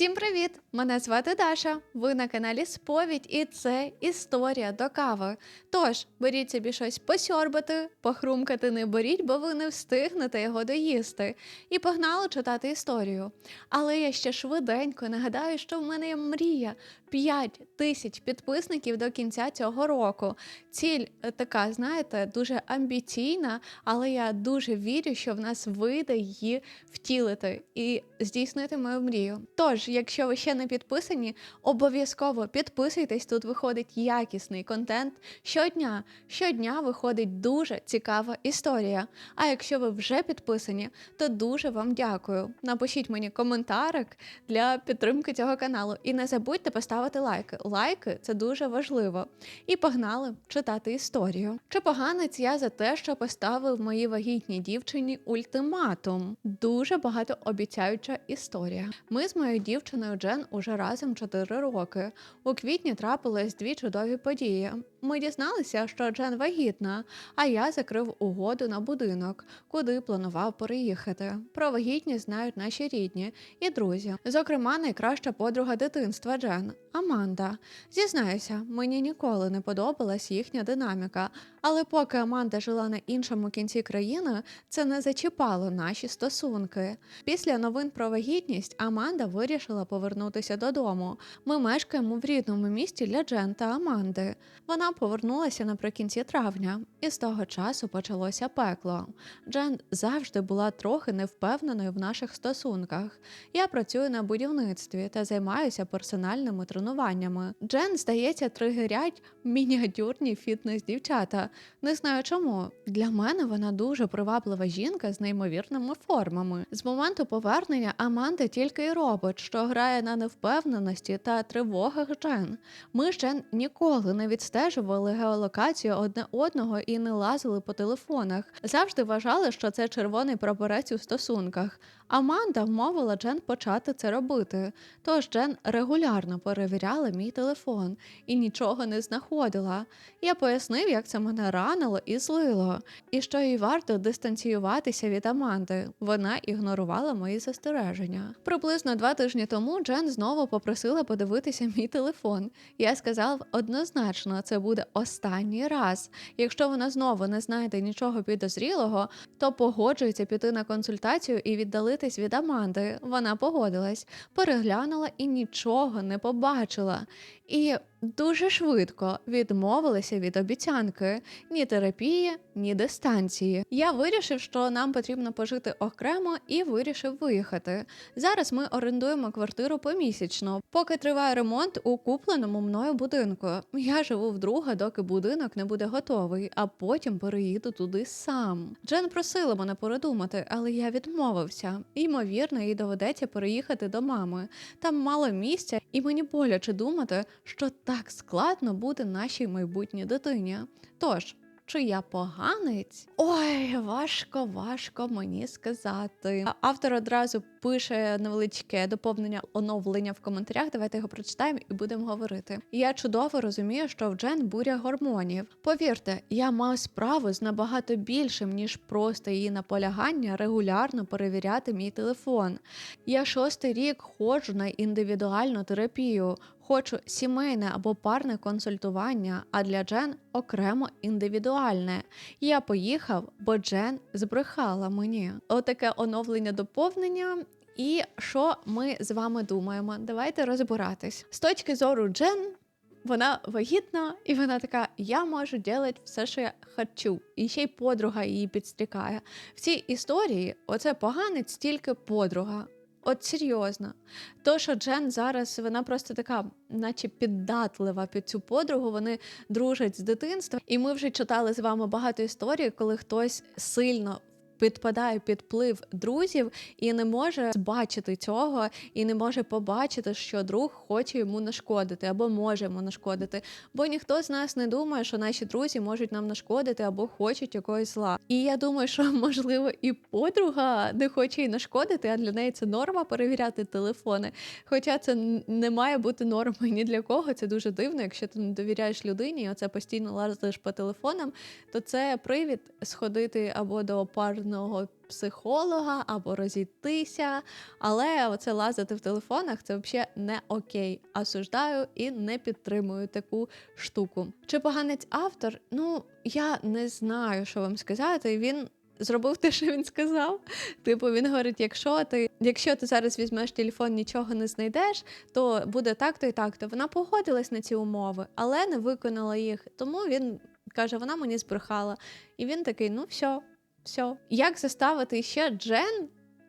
Всім привіт! Мене звати Даша. Ви на каналі Сповідь, і це історія до кави. Тож беріть собі щось посьорбати, похрумкати не беріть, бо ви не встигнете його доїсти. І погнали читати історію. Але я ще швиденько нагадаю, що в мене є мрія 5 тисяч підписників до кінця цього року. Ціль е, така, знаєте, дуже амбіційна, але я дуже вірю, що в нас вийде її втілити і здійснити мою мрію. Тож, якщо ви ще не підписані, обов'язково підписуйтесь. Тут виходить якісний контент щодня. Щодня виходить дуже цікава історія. А якщо ви вже підписані, то дуже вам дякую. Напишіть мені коментарик для підтримки цього каналу. І не забудьте поставити лайки. Лайки це дуже важливо. І погнали читати історію. Чи поганець я за те, що поставив моїй вагітній дівчині ультиматум? Дуже багатообіцяюча історія. Ми з моєю дівчиною Джен уже разом 4 роки. У квітні трапились дві чудові події. Ми дізналися, що Джен вагітна, а я закрив угоду на будинок, куди планував переїхати. Про вагітність знають наші рідні і друзі. Зокрема, найкраща подруга дитинства Джен Аманда. Зізнаюся, мені ніколи не подобалась їхня динаміка, але поки Аманда жила на іншому кінці країни, це не зачіпало наші стосунки. Після новин про вагітність Аманда вирішила повернутися додому. Ми мешкаємо в рідному місті для Джен та Аманди. Вона повернулася наприкінці травня, і з того часу почалося пекло. Джен завжди була трохи невпевненою в наших стосунках. Я працюю на будівництві та займаюся персональними тренуваннями. Джен, здається, тригерять мініатюрні фітнес-дівчата. Не знаю чому. Для мене вона дуже приваблива жінка з неймовірними формами. З моменту повернення Аманда тільки й робить, що грає на невпевненості та тривогах Джен. Ми Джен ніколи не відстежували геолокацію одне одного і не лазили по телефонах. Завжди вважали, що це червоний прапорець у стосунках. Аманда вмовила Джен почати це робити. Тож Джен регулярно перевіряла мій телефон і нічого не знаходила. Я пояснив, як це мене ранило і злило, і що їй варто дистанціюватися від Аманди. Вона ігнорувала мої застереження. Приблизно два тижні тому Джен знову попросила подивитися мій телефон. Я сказав однозначно, це буде останній раз. Якщо вона знову не знайде нічого підозрілого, то погоджується піти на консультацію і віддалитись від Аманди. Вона погодилась, переглянула і нічого не побачила. І дуже швидко відмовилася від обіцянки ні терапії, ні дистанції. Я вирішив, що нам потрібно пожити окремо, і вирішив виїхати. Зараз ми орендуємо квартиру помісячно, поки триває ремонт у купленому мною будинку. Я живу вдруге, доки будинок не буде готовий, а потім переїду туди сам. Джен просила мене передумати, але я відмовився. Ймовірно, їй доведеться переїхати до мами. Там мало місця, і мені боляче думати, що так складно буде нашій майбутній дитині. Тож. Чи я поганець? Ой, важко, важко мені сказати. Автор одразу пише невеличке доповнення оновлення в коментарях. Давайте його прочитаємо і будемо говорити. Я чудово розумію, що в Джен буря гормонів. Повірте, я мав справу з набагато більшим, ніж просто її наполягання регулярно перевіряти мій телефон. Я шостий рік ходжу на індивідуальну терапію. Хочу сімейне або парне консультування, а для Джен окремо індивідуальне. Я поїхав, бо Джен збрехала мені. Отаке оновлення доповнення. І що ми з вами думаємо? Давайте розбиратись. З точки зору Джен, вона вагітна, і вона така: я можу робити все, що я хочу. І ще й подруга її підстрікає. В цій історії оце поганець тільки подруга. От серйозно. То, що Джен зараз вона просто така, наче піддатлива під цю подругу, вони дружать з дитинства. І ми вже читали з вами багато історій, коли хтось сильно. Підпадає під вплив друзів і не може бачити цього, і не може побачити, що друг хоче йому нашкодити або може йому нашкодити. Бо ніхто з нас не думає, що наші друзі можуть нам нашкодити або хочуть якогось зла. І я думаю, що можливо і подруга не хоче їй нашкодити, а для неї це норма перевіряти телефони. Хоча це не має бути нормою ні для кого. Це дуже дивно. Якщо ти не довіряєш людині, і оце постійно лазиш по телефонам, то це привід сходити або до парної приватного психолога або розійтися. Але оце лазити в телефонах це взагалі не окей. Осуждаю і не підтримую таку штуку. Чи поганець автор? Ну я не знаю, що вам сказати. Він. Зробив те, що він сказав. Типу, він говорить: якщо ти, якщо ти зараз візьмеш телефон, нічого не знайдеш, то буде так-то і так-то. Вона погодилась на ці умови, але не виконала їх. Тому він каже: вона мені збрехала. І він такий: ну все, все. Як заставити ще Джен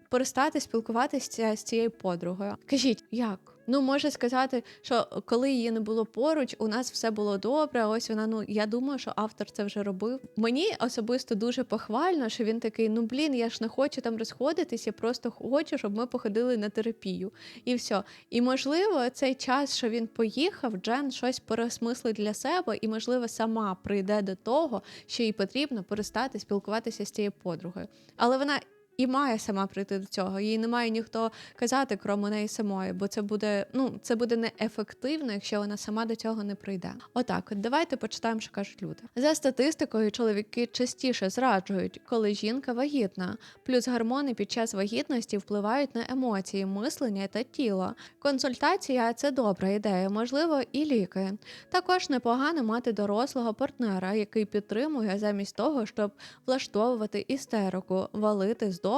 перестати спілкуватися з цією подругою? Кажіть, як? Ну, може сказати, що коли її не було поруч, у нас все було добре. Ось вона. Ну я думаю, що автор це вже робив. Мені особисто дуже похвально, що він такий: ну блін, я ж не хочу там розходитись, я просто хочу, щоб ми походили на терапію. І все. І можливо, цей час, що він поїхав, Джен щось переосмислить для себе, і, можливо, сама прийде до того, що їй потрібно перестати спілкуватися з цією подругою. Але вона. І має сама прийти до цього. Їй не має ніхто казати, крім неї самої, бо це буде ну це буде неефективно, якщо вона сама до цього не прийде. Отак, от давайте почитаємо, що кажуть люди. За статистикою, чоловіки частіше зраджують, коли жінка вагітна. Плюс гормони під час вагітності впливають на емоції, мислення та тіло. Консультація це добра ідея, можливо, і ліки. Також непогано мати дорослого партнера, який підтримує замість того, щоб влаштовувати істерику, валити з дому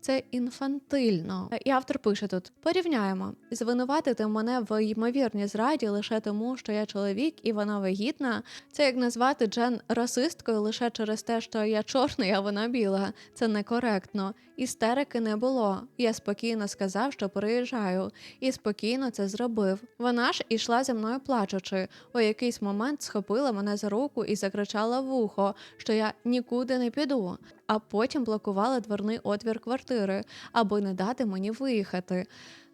це інфантильно. І автор пише тут: порівняємо звинуватити мене в ймовірній зраді лише тому, що я чоловік і вона вагітна. Це як назвати Джен расисткою лише через те, що я чорний, а вона біла. Це некоректно. Істерики не було. Я спокійно сказав, що переїжджаю, і спокійно це зробив. Вона ж ішла за мною плачучи. У якийсь момент схопила мене за руку і закричала в ухо, що я нікуди не піду, а потім блокувала дверний отвір квартири, аби не дати мені виїхати.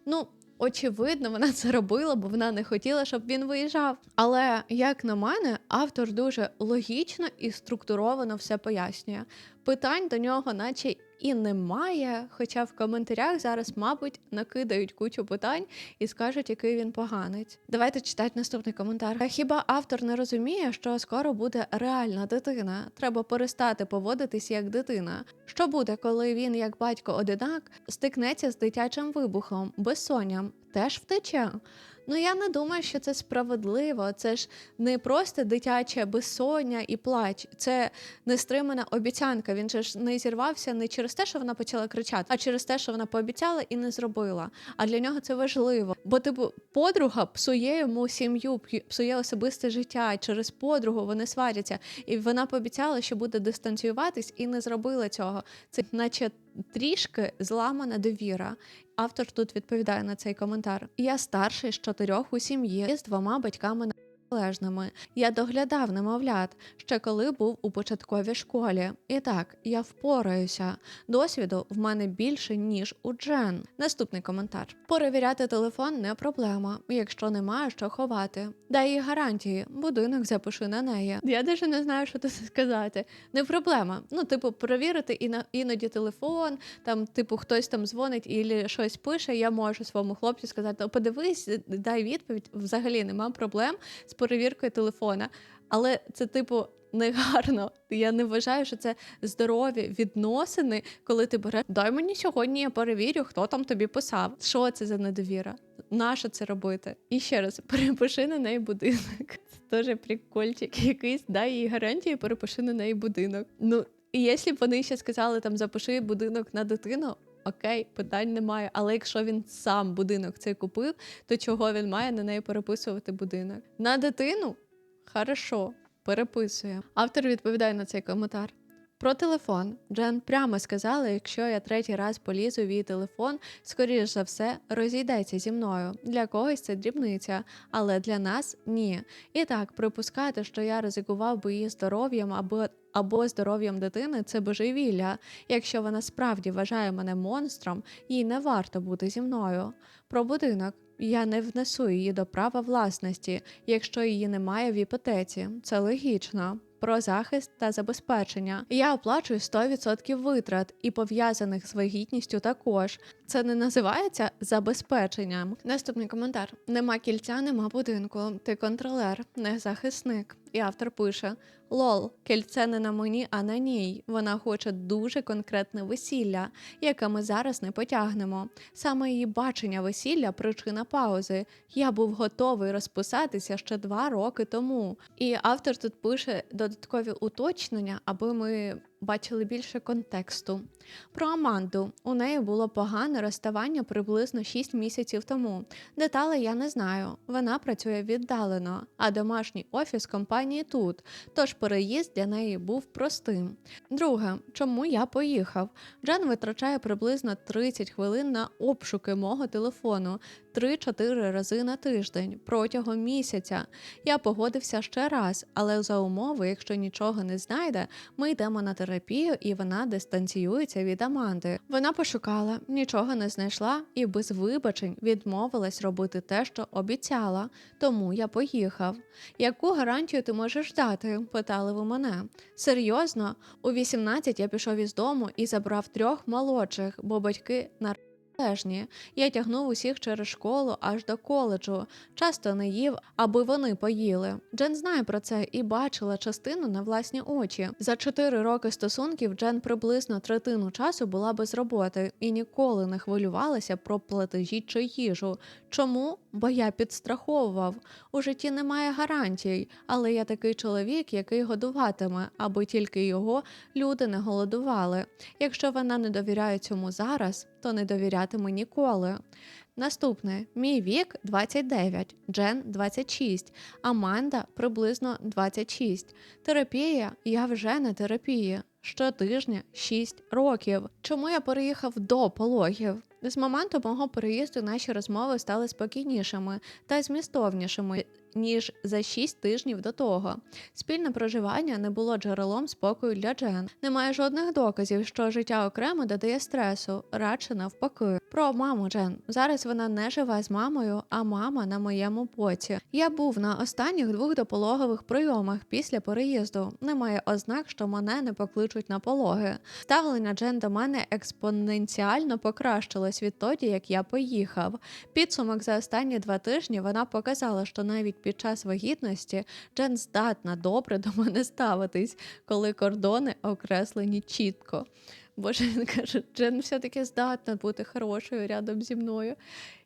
Ну, Очевидно, вона це робила, бо вона не хотіла, щоб він виїжджав. Але як на мене, автор дуже логічно і структуровано все пояснює. Питань до нього, наче і немає. Хоча в коментарях зараз, мабуть, накидають кучу питань і скажуть, який він поганець. Давайте читати наступний коментар. Хіба автор не розуміє, що скоро буде реальна дитина? Треба перестати поводитись як дитина. Що буде, коли він, як батько одинак, стикнеться з дитячим вибухом, безсонням, теж втече? Ну я не думаю, що це справедливо. Це ж не просто дитяче безсоння і плач, це нестримана обіцянка. Він же ж не зірвався не через те, що вона почала кричати, а через те, що вона пообіцяла і не зробила. А для нього це важливо. Бо типу подруга псує йому сім'ю, псує особисте життя. Через подругу вони сваряться, і вона пообіцяла, що буде дистанціюватись, і не зробила цього. Це, наче трішки зламана довіра. Автор тут відповідає на цей коментар. Я старший з чотирьох у сім'ї з двома батьками незалежними. Я доглядав немовлят ще коли був у початковій школі. І так, я впораюся. Досвіду в мене більше, ніж у Джен. Наступний коментар: перевіряти телефон не проблема, якщо немає що ховати. Дай їй гарантії, будинок запиши на неї. Я навіть не знаю, що тут сказати. Не проблема. Ну, типу, перевірити і на іноді телефон, там, типу, хтось там дзвонить і щось пише. Я можу своєму хлопцю сказати: подивись, дай відповідь. Взагалі нема проблем перевіркою телефона. Але це, типу, негарно. Я не вважаю, що це здорові відносини, коли ти береш дай мені сьогодні, я перевірю, хто там тобі писав. Що це за недовіра? Нащо це робити? І ще раз перепиши на неї будинок. Це теж прикольчик якийсь, дай їй гарантії, перепиши на неї будинок. Ну, і якщо б вони ще сказали, там запиши будинок на дитину. Окей, питань немає. Але якщо він сам будинок цей купив, то чого він має на неї переписувати будинок? На дитину? Хорошо, переписує. Автор відповідає на цей коментар. Про телефон Джен прямо сказала, якщо я третій раз полізу в її телефон, скоріш за все розійдеться зі мною. Для когось це дрібниця, але для нас ні. І так, припускати, що я ризикував би її здоров'ям або або здоров'ям дитини це божевілля. Якщо вона справді вважає мене монстром, їй не варто бути зі мною. Про будинок. Я не внесу її до права власності, якщо її немає в іпотеці. Це логічно. Про захист та забезпечення. Я оплачую 100% витрат і пов'язаних з вагітністю також. це не називається забезпеченням. Наступний коментар: нема кільця, нема будинку. Ти контролер, не захисник. І автор пише: Лол, кільце не на мені, а на ній. Вона хоче дуже конкретне весілля, яке ми зараз не потягнемо. Саме її бачення весілля причина паузи. Я був готовий розписатися ще два роки тому. І автор тут пише додаткові уточнення, аби ми бачили більше контексту. Про Аманду у неї було погане розставання приблизно 6 місяців тому. Деталей я не знаю. Вона працює віддалено, а домашній офіс компанії тут. Тож переїзд для неї був простим. Друге, чому я поїхав? Джан витрачає приблизно 30 хвилин на обшуки мого телефону 3-4 рази на тиждень протягом місяця. Я погодився ще раз, але за умови, якщо нічого не знайде, ми йдемо на терапію, і вона дистанціюється від Аманди. Вона пошукала, нічого не знайшла і без вибачень відмовилась робити те, що обіцяла. Тому я поїхав. Яку гарантію ти можеш дати? питали ви мене. Серйозно, у 18 я пішов із дому і забрав трьох молодших, бо батьки на Лежні. Я тягнув усіх через школу аж до коледжу, часто не їв, аби вони поїли. Джен знає про це і бачила частину на власні очі. За чотири роки стосунків Джен приблизно третину часу була без роботи і ніколи не хвилювалася про платежі чи їжу. Чому? Бо я підстраховував. У житті немає гарантій, але я такий чоловік, який годуватиме, аби тільки його люди не голодували. Якщо вона не довіряє цьому зараз, то не довірятиме ніколи. Наступне мій вік 29, Джен 26, Аманда приблизно 26. Терапія я вже на терапії. Щотижня 6 років. Чому я переїхав до пологів? З моменту мого переїзду наші розмови стали спокійнішими та змістовнішими. Ніж за 6 тижнів до того. Спільне проживання не було джерелом спокою для Джен. Немає жодних доказів, що життя окремо додає стресу, радше навпаки. Про маму Джен. Зараз вона не живе з мамою, а мама на моєму боці. Я був на останніх двох допологових прийомах після переїзду. Немає ознак, що мене не покличуть на пологи. Ставлення Джен до мене експоненціально покращилось відтоді, як я поїхав. Підсумок за останні два тижні вона показала, що навіть під час вагітності Джен здатна добре до мене ставитись, коли кордони окреслені чітко. Боже, він каже, Джен все-таки здатна бути хорошою рядом зі мною.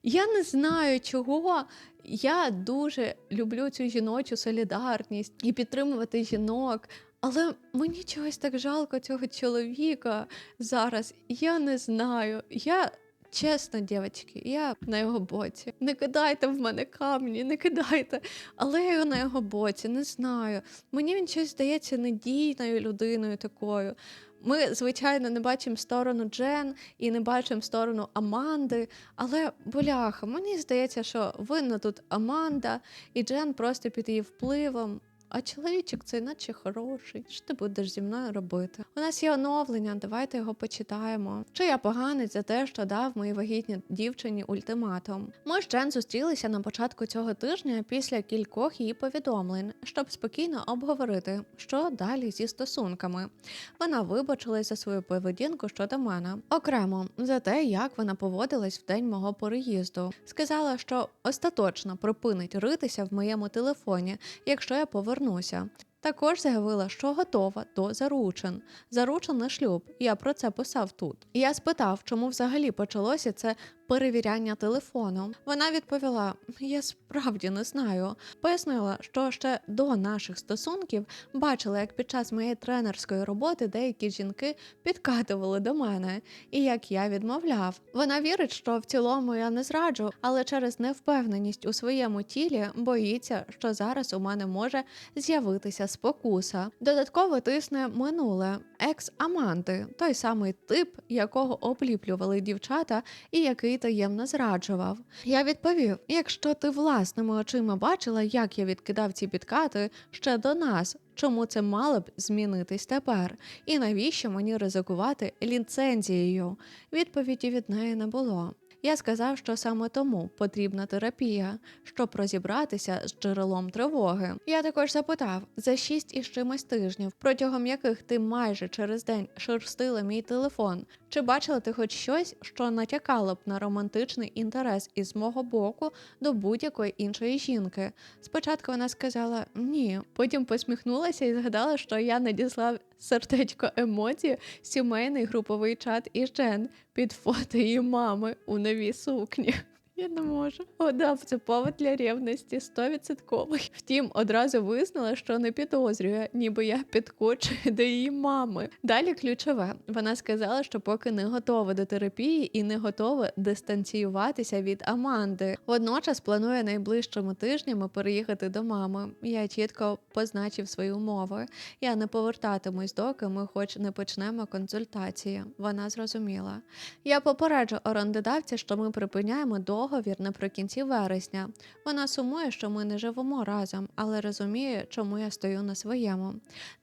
Я не знаю, чого. Я дуже люблю цю жіночу солідарність і підтримувати жінок. Але мені чогось так жалко цього чоловіка зараз. Я не знаю. Я Чесно, дівчатки, я на його боці. Не кидайте в мене камні, не кидайте. Але я на його боці, не знаю. Мені він щось здається недійною людиною такою. Ми, звичайно, не бачимо сторону Джен і не бачимо сторону Аманди. Але, боляха, мені здається, що винна тут Аманда, і Джен просто під її впливом. А чоловічок це наче хороший. Що ти будеш зі мною робити? У нас є оновлення, давайте його почитаємо. Чи я поганець за те, що дав моїй вагітній дівчині ультиматум? Ми з Джен зустрілися на початку цього тижня після кількох її повідомлень, щоб спокійно обговорити, що далі зі стосунками. Вона вибачилась за свою поведінку щодо мене окремо за те, як вона поводилась в день мого переїзду. Сказала, що остаточно припинить ритися в моєму телефоні, якщо я повернуся повернуся. Також заявила, що готова до заручин. Заручин на шлюб. Я про це писав тут. Я спитав, чому взагалі почалося це перевіряння телефону. Вона відповіла: Я справді не знаю. Пояснила, що ще до наших стосунків бачила, як під час моєї тренерської роботи деякі жінки підкатували до мене, і як я відмовляв. Вона вірить, що в цілому я не зраджу, але через невпевненість у своєму тілі боїться, що зараз у мене може з'явитися спокуса. Додатково тисне минуле екс Аманти, той самий тип, якого обліплювали дівчата, і який таємно зраджував. Я відповів: якщо ти власними очима бачила, як я відкидав ці підкати ще до нас. Чому це мало б змінитись тепер? І навіщо мені ризикувати ліцензією? Відповіді від неї не було. Я сказав, що саме тому потрібна терапія, щоб розібратися з джерелом тривоги. Я також запитав за шість із чимось тижнів, протягом яких ти майже через день шерстила мій телефон. Чи бачила ти хоч щось, що натякало б на романтичний інтерес із мого боку до будь-якої іншої жінки? Спочатку вона сказала ні, потім посміхнулася і згадала, що я надіслав сердечко емоції сімейний груповий чат із Джен під фото її мами у новій сукні. Я не можу. О, да, це повод для ревності, стовідсотковий. Втім, одразу визнала, що не підозрює, ніби я підкочую до її мами. Далі ключове. Вона сказала, що поки не готова до терапії і не готова дистанціюватися від Аманди. Водночас планує найближчими тижнями переїхати до мами. Я чітко позначив свої умови. Я не повертатимусь, доки ми хоч не почнемо консультації. Вона зрозуміла. Я попереджу орендодавця, що ми припиняємо договір наприкінці вересня. Вона сумує, що ми не живемо разом, але розуміє, чому я стою на своєму.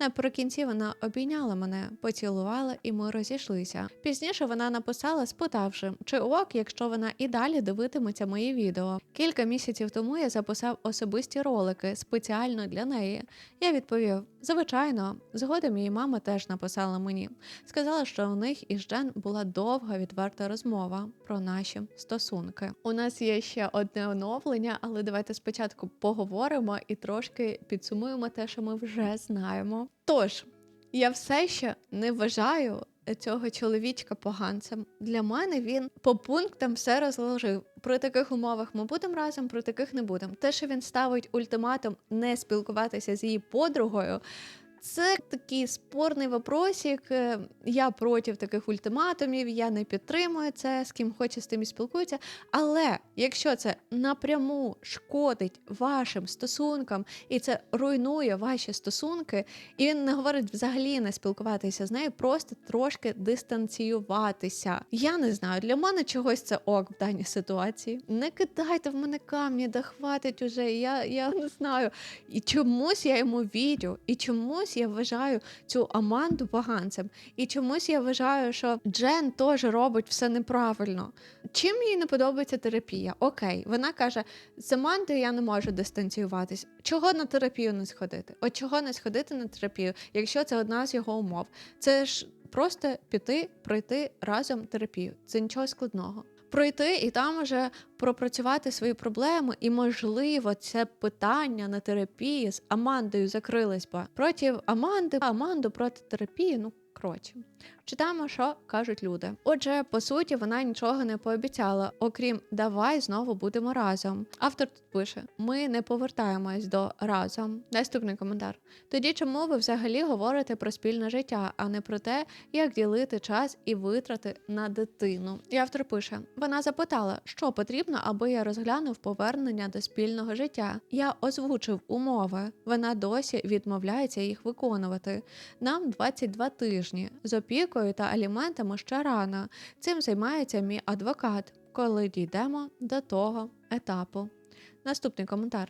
Наприкінці вона обійняла мене, поцілувала, і ми розійшлися. Пізніше вона написала, спитавши, чи ок, якщо вона і далі дивитиметься мої відео. Кілька місяців тому я записав особисті ролики спеціально для неї. Я відповів: звичайно, згодом її мама теж написала мені. Сказала, що у них із Джен була довга відверта розмова про наші стосунки. У нас є ще одне оновлення, але давайте спочатку поговоримо і трошки підсумуємо те, що ми вже знаємо. Тож, я все ще не вважаю цього чоловічка поганцем. Для мене він по пунктам все розложив. При таких умовах ми будемо разом, при таких не будемо. Те, що він ставить ультиматум не спілкуватися з її подругою. Це такий спорний вопросик. Е, Я проти таких ультиматумів, я не підтримую це, з ким хоче, з тим і спілкується. Але якщо це напряму шкодить вашим стосункам і це руйнує ваші стосунки, і він не говорить взагалі не спілкуватися з нею, просто трошки дистанціюватися. Я не знаю, для мене чогось це ок в даній ситуації. Не кидайте в мене камні, да хватить уже. Я, я не знаю. І чомусь я йому вірю, і чомусь я вважаю цю Аманду поганцем, і чомусь я вважаю, що Джен теж робить все неправильно. Чим їй не подобається терапія? Окей, вона каже: з Амандою я не можу дистанціюватись. Чого на терапію не сходити? От чого не сходити на терапію, якщо це одна з його умов? Це ж просто піти, пройти разом терапію. Це нічого складного. Пройти і там уже пропрацювати свої проблеми, і, можливо, це питання на терапії з Амандою закрилось би. Проти Аманди, Аманду проти терапії, ну коротше. Читаємо, що кажуть люди. Отже, по суті, вона нічого не пообіцяла, окрім давай знову будемо разом. Автор тут пише: ми не повертаємось до разом. Наступний коментар. Тоді чому ви взагалі говорите про спільне життя, а не про те, як ділити час і витрати на дитину? І автор пише: вона запитала, що потрібно, аби я розглянув повернення до спільного життя. Я озвучив умови. Вона досі відмовляється їх виконувати. Нам 22 тижні з опікою та аліментами ще рано. Цим займається мій адвокат, коли дійдемо до того етапу. Наступний коментар.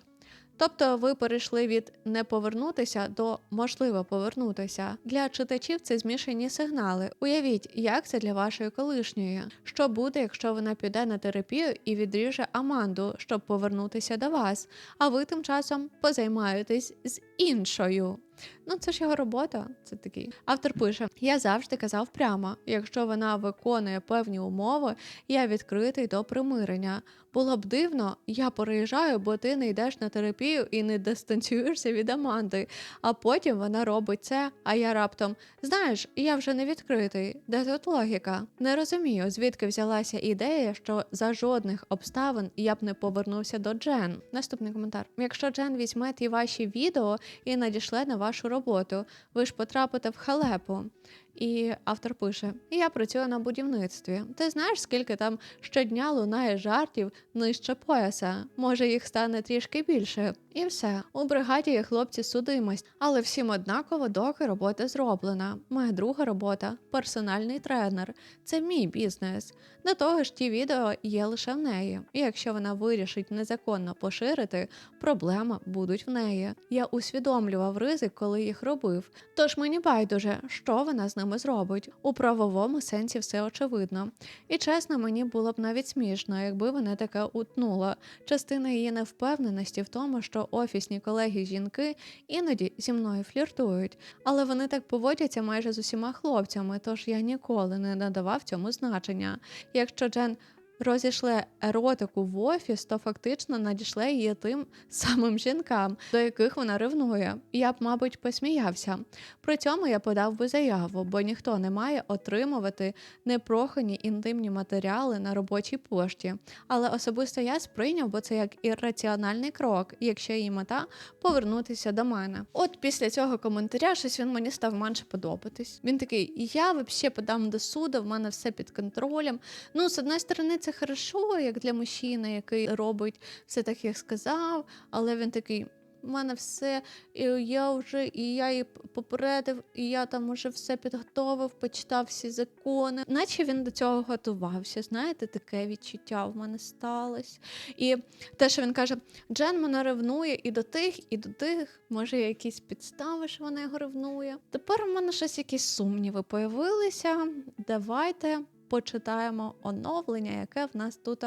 Тобто ви перейшли від не повернутися до можливо повернутися. Для читачів це змішані сигнали. Уявіть, як це для вашої колишньої. Що буде, якщо вона піде на терапію і відріже Аманду, щоб повернутися до вас, а ви тим часом позаймаєтесь з іншою. Ну, це ж його робота. Це такий. Автор пише: Я завжди казав прямо: якщо вона виконує певні умови, я відкритий до примирення. Було б дивно, я переїжджаю, бо ти не йдеш на терапію і не дистанціюєшся від Аманди. А потім вона робить це, а я раптом знаєш, я вже не відкритий. Де тут логіка? Не розумію, звідки взялася ідея, що за жодних обставин я б не повернувся до Джен. Наступний коментар: якщо Джен візьме ті ваші відео і надішле на вашу роботу, ви ж потрапите в халепу. І автор пише: Я працюю на будівництві. Ти знаєш, скільки там щодня лунає жартів нижче пояса? Може, їх стане трішки більше. І все. У бригаді є хлопці судимость, але всім однаково, доки робота зроблена. Моя друга робота персональний тренер. Це мій бізнес. До того ж, ті відео є лише в неї. І якщо вона вирішить незаконно поширити, проблеми будуть в неї. Я усвідомлював ризик, коли їх робив. Тож мені байдуже, що вона з ним ними зробить. У правовому сенсі все очевидно. І чесно, мені було б навіть смішно, якби вона таке утнула. Частина її невпевненості в тому, що офісні колеги жінки іноді зі мною фліртують, але вони так поводяться майже з усіма хлопцями, тож я ніколи не надавав цьому значення. Якщо Джен розійшле еротику в офіс, то фактично надійшле її тим самим жінкам, до яких вона ревнує. Я б, мабуть, посміявся. При цьому я подав би заяву, бо ніхто не має отримувати непрохані інтимні матеріали на робочій пошті. Але особисто я сприйняв, бо це як ірраціональний крок, якщо її мета повернутися до мене. От після цього коментаря щось він мені став менше подобатись. Він такий: я взагалі подам до суду, в мене все під контролем. Ну, з одної сторони, це хорошо, як для мужчини, який робить все так, як сказав, але він такий. У мене все, і я вже, і я її попередив, і я там уже все підготовив, почитав всі закони. Наче він до цього готувався. Знаєте, таке відчуття в мене сталося. І те, що він каже, Джен мене ревнує і до тих, і до тих. Може, якісь підстави, що вона його ревнує. Тепер у мене щось якісь сумніви появилися. Давайте почитаємо оновлення, яке в нас тут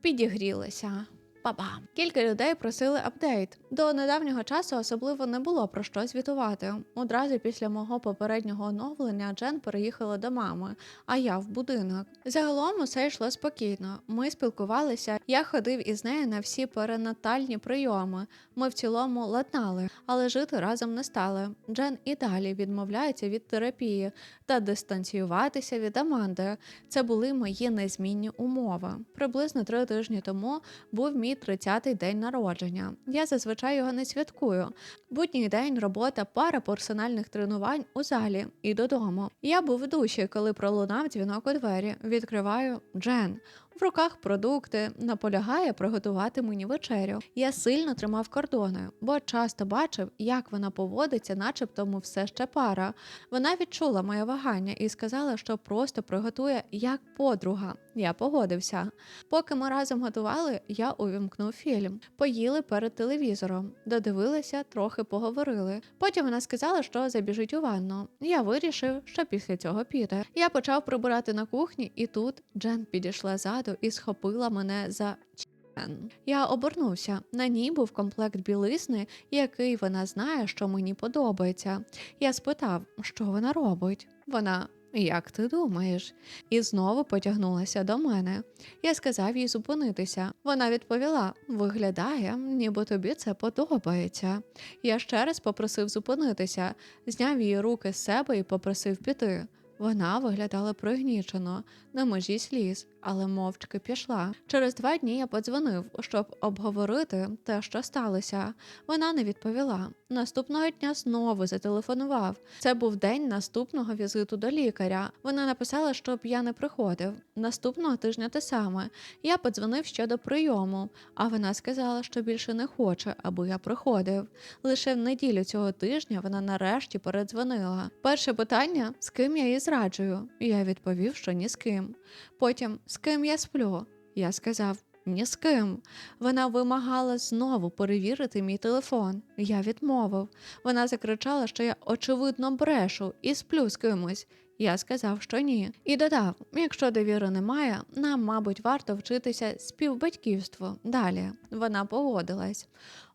підігрілося. Па-па. Кілька людей просили апдейт. До недавнього часу особливо не було про що звітувати. Одразу після мого попереднього оновлення Джен переїхала до мами, а я в будинок. Загалом усе йшло спокійно. Ми спілкувалися. Я ходив із нею на всі перинатальні прийоми. Ми в цілому ладнали, але жити разом не стали. Джен і далі відмовляється від терапії та дистанціюватися від Аманди. Це були мої незмінні умови. Приблизно три тижні тому був мій 30-й день народження. Я зазвичай його не святкую. Будній день, робота, пара персональних тренувань у залі і додому. Я був в душі, коли пролунав дзвінок у двері. Відкриваю Джен. В руках продукти наполягає приготувати мені вечерю. Я сильно тримав кордони, бо часто бачив, як вона поводиться, начебто ми все ще пара. Вона відчула моє вагання і сказала, що просто приготує як подруга. Я погодився. Поки ми разом готували, я увімкнув фільм. Поїли перед телевізором, додивилися, трохи поговорили. Потім вона сказала, що забіжить у ванну. Я вирішив, що після цього піде. Я почав прибирати на кухні, і тут Джен підійшла ззаду і схопила мене за член. Я обернувся. На ній був комплект білизни, який вона знає, що мені подобається. Я спитав, що вона робить. Вона. Як ти думаєш? І знову потягнулася до мене. Я сказав їй зупинитися. Вона відповіла: виглядає, ніби тобі це подобається. Я ще раз попросив зупинитися, зняв її руки з себе і попросив піти. Вона виглядала пригнічено, на межі сліз, але мовчки пішла. Через два дні я подзвонив, щоб обговорити те, що сталося. Вона не відповіла. Наступного дня знову зателефонував. Це був день наступного візиту до лікаря. Вона написала, щоб я не приходив. Наступного тижня те саме. Я подзвонив щодо прийому, а вона сказала, що більше не хоче, аби я приходив. Лише в неділю цього тижня вона нарешті передзвонила. Перше питання: з ким я її зраджую? Я відповів, що ні з ким. Потім з ким я сплю? Я сказав. Ні з ким. Вона вимагала знову перевірити мій телефон. Я відмовив. Вона закричала, що я очевидно брешу і сплю з кимось. Я сказав, що ні. І додав: якщо довіри немає, нам, мабуть, варто вчитися співбатьківству. Далі вона погодилась.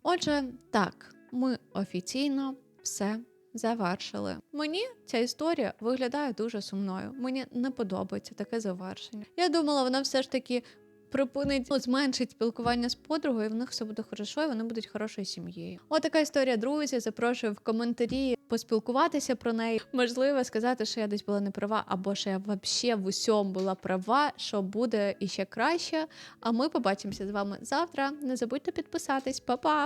Отже, так, ми офіційно все завершили. Мені ця історія виглядає дуже сумною. Мені не подобається таке завершення. Я думала, вона все ж таки. Припинить ну, зменшить спілкування з подругою, і в них все буде хорошо, і вони будуть хорошою сім'єю. Отака історія, друзі. Запрошую в коментарі поспілкуватися про неї. Можливо, сказати, що я десь була не права, або що я взагалі в усьому була права, що буде іще краще. А ми побачимося з вами завтра. Не забудьте підписатись, Па-па!